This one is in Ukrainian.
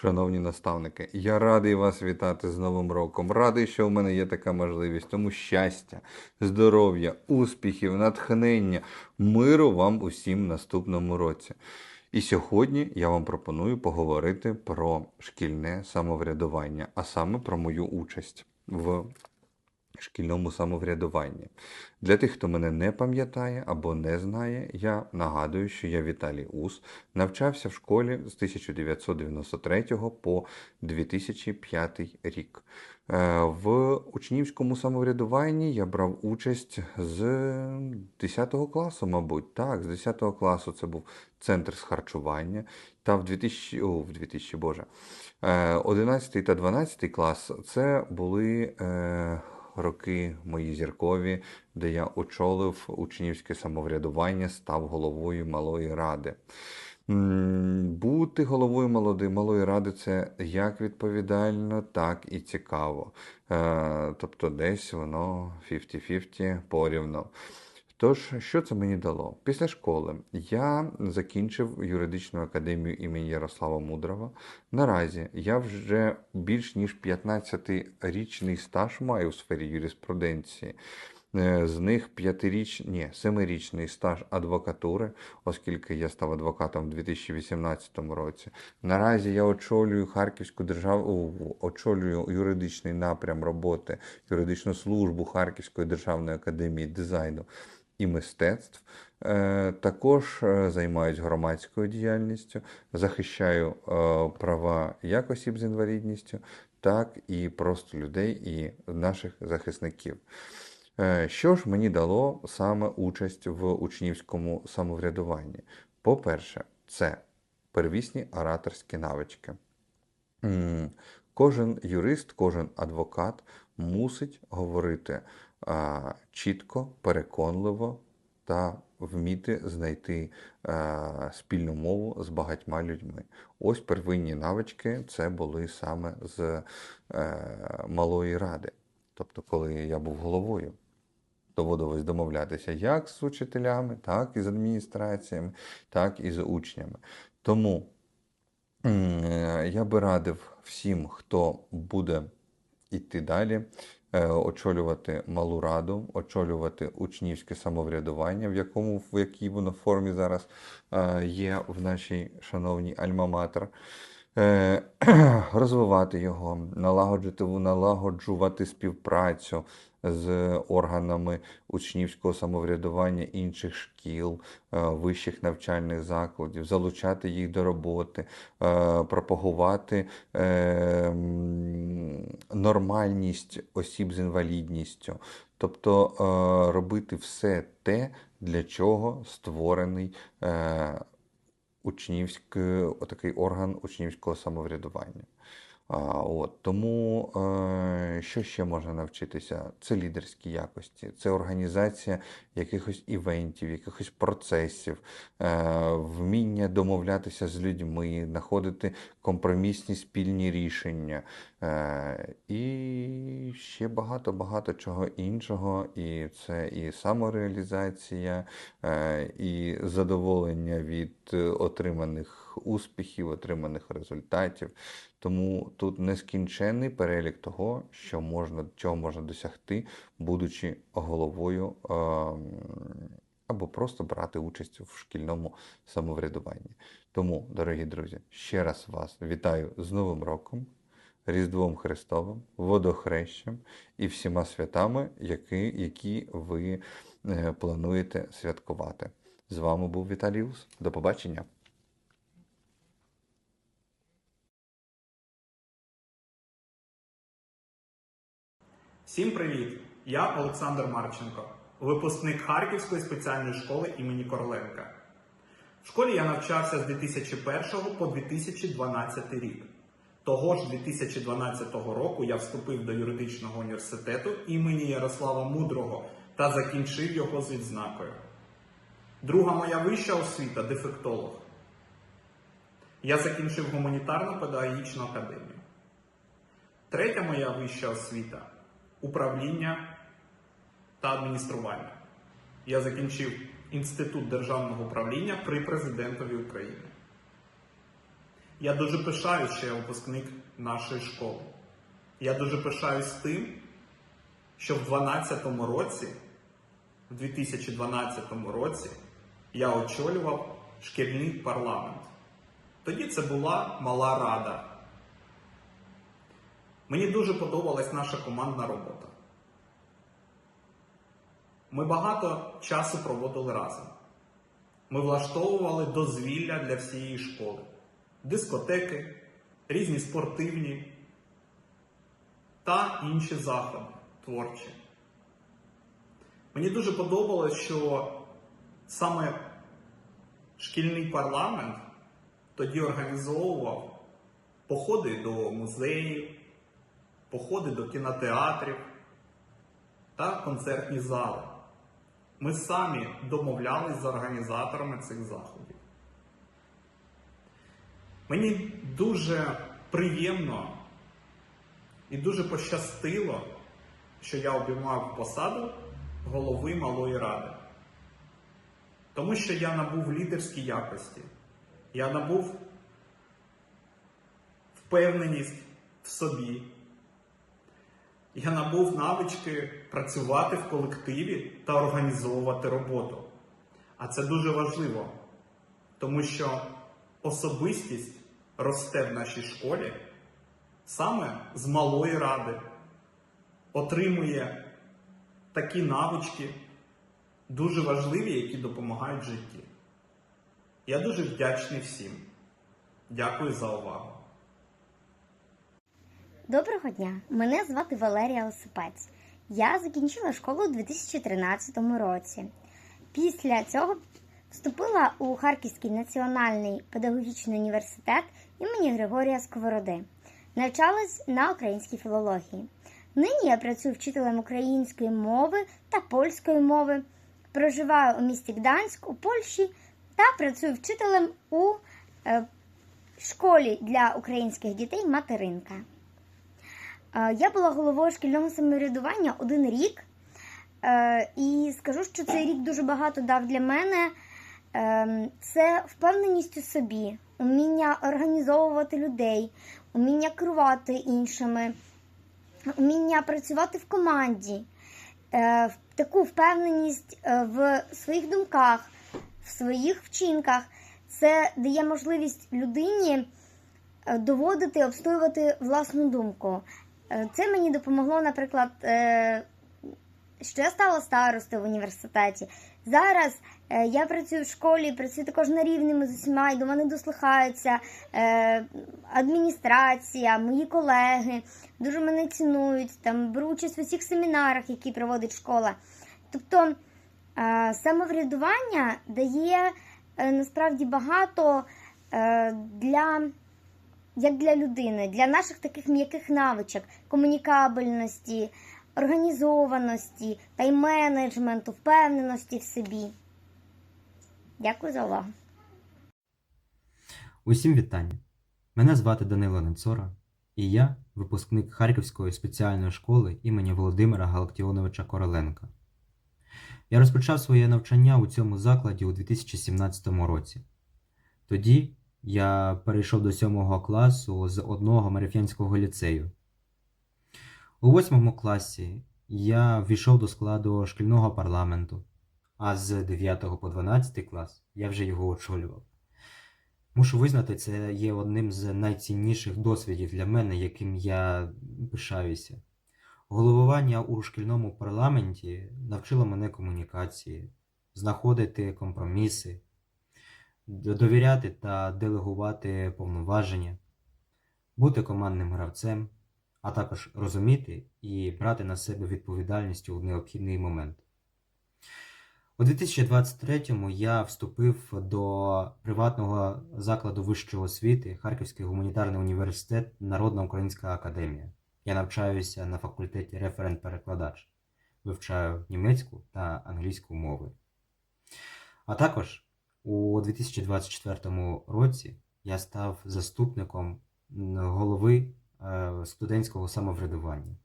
Шановні наставники, я радий вас вітати з Новим роком. Радий, що в мене є така можливість. Тому щастя, здоров'я, успіхів, натхнення, миру вам усім в наступному році. І сьогодні я вам пропоную поговорити про шкільне самоврядування, а саме про мою участь в шкільному самоврядуванні. Для тих, хто мене не пам'ятає або не знає, я нагадую, що я Віталій Ус, навчався в школі з 1993 по 2005 рік. Е, В учнівському самоврядуванні я брав участь з 10 класу, мабуть. Так, з 10 класу це був центр з харчування. Та в 2000, о, в 2000, боже, е, 11 та 12 клас це були е, роки мої зіркові, де я очолив учнівське самоврядування, став головою малої ради. Бути головою молоди, малої ради це як відповідально, так і цікаво. Е, тобто десь воно 50-50 порівно. Тож, що це мені дало? Після школи я закінчив юридичну академію імені Ярослава Мудрого. Наразі я вже більш ніж 15-річний стаж маю у сфері юриспруденції. Е, З них п'ятиріч, ні, семирічний стаж адвокатури, оскільки я став адвокатом в 2018 році. Наразі я очолюю Харківську державу, очолюю юридичний напрям роботи, юридичну службу Харківської державної академії дизайну і мистецтв. Е, Також е, займаюсь громадською діяльністю, захищаю е, права як осіб з інвалідністю, так і просто людей і наших захисників. Що ж мені дало саме участь в учнівському самоврядуванні? По-перше, це первісні ораторські навички. Кожен юрист, кожен адвокат мусить говорити а, чітко, переконливо та вміти знайти а, спільну мову з багатьма людьми. Ось первинні навички це були саме з е, малої ради. Тобто, коли я був головою, доводилось домовлятися як з учителями, так і з адміністраціями, так і з учнями. Тому е, я би радив всім, хто буде йти далі, е, очолювати малу раду, очолювати учнівське самоврядування, в якому в якій воно формі зараз е, є в нашій шановній Альма-Матер. Е, розвивати його, налагоджувати, налагоджувати співпрацю з органами учнівського самоврядування інших шкіл, вищих навчальних закладів, залучати їх до роботи, пропагувати нормальність осіб з інвалідністю, тобто е, робити все те, для чого створений е, учнівський, отакий орган учнівського самоврядування. А, от, тому е, що ще можна навчитися? Це лідерські якості, це організація якихось івентів, якихось процесів, е, вміння домовлятися з людьми, знаходити компромісні спільні рішення і ще багато-багато чого іншого. І це і самореалізація, е, і задоволення від е, отриманих успіхів, отриманих результатів. Тому тут нескінченний перелік того, що можна, чого можна досягти, будучи головою або просто брати участь в шкільному самоврядуванні. Тому, дорогі друзі, ще раз вас вітаю з Новим роком, Різдвом Христовим, водохрещем і всіма святами, які, які ви е, плануєте святкувати. З вами був Віталій Ус. До побачення! Всім привіт! Я Олександр Марченко, випускник Харківської спеціальної школи імені Короленка. В школі я навчався з 2001 по 2012 рік. Того ж 2012 року я вступив до юридичного університету імені Ярослава Мудрого та закінчив його з відзнакою. Друга моя вища освіта дефектолог. Я закінчив гуманітарну педагогічну академію. Третя моя вища освіта управління та адміністрування. Я закінчив Інститут державного управління при президентові України. Я дуже пишаюсь, що я випускник нашої школи. Я дуже пишаюсь тим, що в 2012 році, в 2012 році, я очолював шкільний парламент. Тоді це була мала рада. Мені дуже подобалась наша командна робота. Ми багато часу проводили разом. Ми влаштовували дозвілля для всієї школи, дискотеки, різні спортивні та інші заходи творчі. Мені дуже подобалось, що саме шкільний парламент тоді організовував походи до музеїв, походи до кінотеатрів та концертні зали. Ми самі домовлялись з організаторами цих заходів. Мені дуже приємно і дуже пощастило, що я обіймав посаду голови малої ради. Тому що я набув лідерські якості, я набув впевненість в собі, я набув навички працювати в колективі та організовувати роботу. А це дуже важливо, тому що особистість росте в нашій школі саме з малої ради, отримує такі навички, дуже важливі, які допомагають житті. Я дуже вдячний всім. Дякую за увагу. Доброго дня! Мене звати Валерія Осипець. Я закінчила школу у 2013 році. Після цього вступила у Харківський національний педагогічний університет імені Григорія Сковороди. Навчалась на українській філології. Нині я працюю вчителем української мови та польської мови. Проживаю у місті Гданськ у Польщі та працюю вчителем у е, школі для українських дітей Материнка. Е, Я була головою шкільного самоврядування один рік, Е, і скажу, що цей рік дуже багато дав для мене. Е, Це впевненість у собі, уміння організовувати людей, уміння керувати іншими, уміння працювати в команді, е, таку впевненість е, в своїх думках, в своїх вчинках. Це дає можливість людині е, доводити, обстоювати власну думку. Це мені допомогло, наприклад, що я стала старостою в університеті. Зараз е, я працюю в школі, працюю також на рівними з усіма, і до мене дослухаються е, адміністрація, мої колеги, дуже мене цінують, там беру участь в усіх семінарах, які проводить школа. Тобто е, самоврядування дає е, насправді багато е, для як для людини, для наших таких м'яких навичок, комунікабельності, організованості, тайм-менеджменту, впевненості в собі. Дякую за увагу. Усім вітання. Мене звати Данило Нецора, і я випускник Харківської спеціальної школи імені Володимира Галактіоновича Короленка. Я розпочав своє навчання у цьому закладі у 2017 році. Тоді я перейшов до 7 класу з одного Мариф'янського ліцею. У 8 класі я ввійшов до складу шкільного парламенту, а з 9 по 12 клас я вже його очолював. Мушу визнати, це є одним з найцінніших досвідів для мене, яким я пишаюся. Головування у шкільному парламенті навчило мене комунікації, знаходити компроміси, довіряти та делегувати повноваження, бути командним гравцем, а також розуміти і брати на себе відповідальність у необхідний момент. У 2023-му я вступив до приватного закладу вищої освіти Харківський гуманітарний університет Народна Українська Академія. Я навчаюся на факультеті референт-перекладач, вивчаю німецьку та англійську мови. А також у 2024 році я став заступником голови студентського самоврядування.